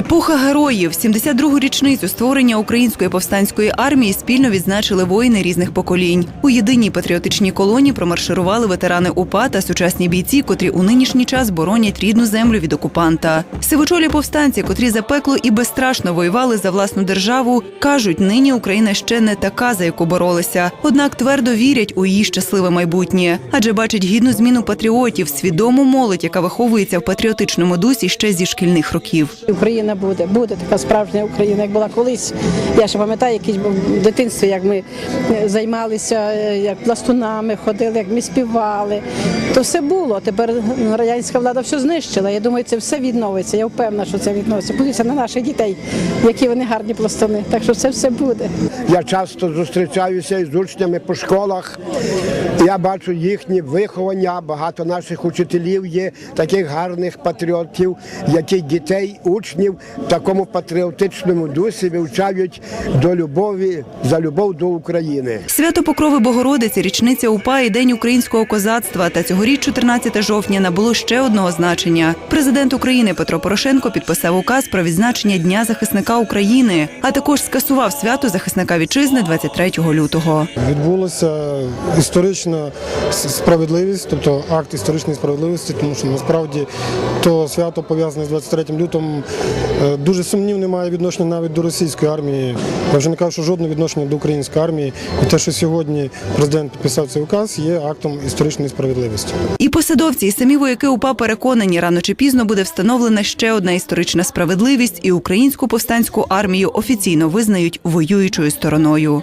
Епоха героїв 72-гу річницю створення української повстанської армії спільно відзначили воїни різних поколінь. У єдиній патріотичній колоні промарширували ветерани УПА та сучасні бійці, котрі у нинішній час боронять рідну землю від окупанта. Сивочолі повстанці, котрі запекло і безстрашно воювали за власну державу, кажуть, нині Україна ще не така, за яку боролися. Однак твердо вірять у її щасливе майбутнє, адже бачать гідну зміну патріотів, свідому молодь, яка виховується в патріотичному дусі ще зі шкільних років. Україна буде, буде така справжня Україна, як була колись. Я ще пам'ятаю, якісь в дитинстві, як ми е, займалися е, як пластунами, ходили, як ми співали. То все було. Тепер радянська влада все знищила. Я думаю, це все відновиться. Я впевнена, що це відновиться. Подивіться на наших дітей, які вони гарні пластуни. Так що це все буде. Я часто зустрічаюся із учнями по школах. Я бачу їхні виховання. Багато наших учителів є таких гарних патріотів, які дітей, учнів в такому патріотичному дусі вивчають до любові за любов до України. Свято Покрови Богородиці, річниця УПА і День українського козацтва. Та цьогоріч, 14 жовтня, набуло ще одного значення. Президент України Петро Порошенко підписав указ про відзначення Дня захисника України, а також скасував свято захисника вітчизни 23 лютого. Відбулася історична справедливість, тобто акт історичної справедливості, тому що насправді то свято пов'язане з 23 лютим е, дуже сумнівне має відношення навіть до російської армії. Я вже не кажу, що жодне відношення до української армії. І те, що сьогодні президент підписав цей указ, є актом історичної справедливості. І посадовці, і самі вояки УПА переконані, рано чи пізно буде встановлена ще одна історична справедливість, і українську повстанську армію офіційно визнають воюючою стороною.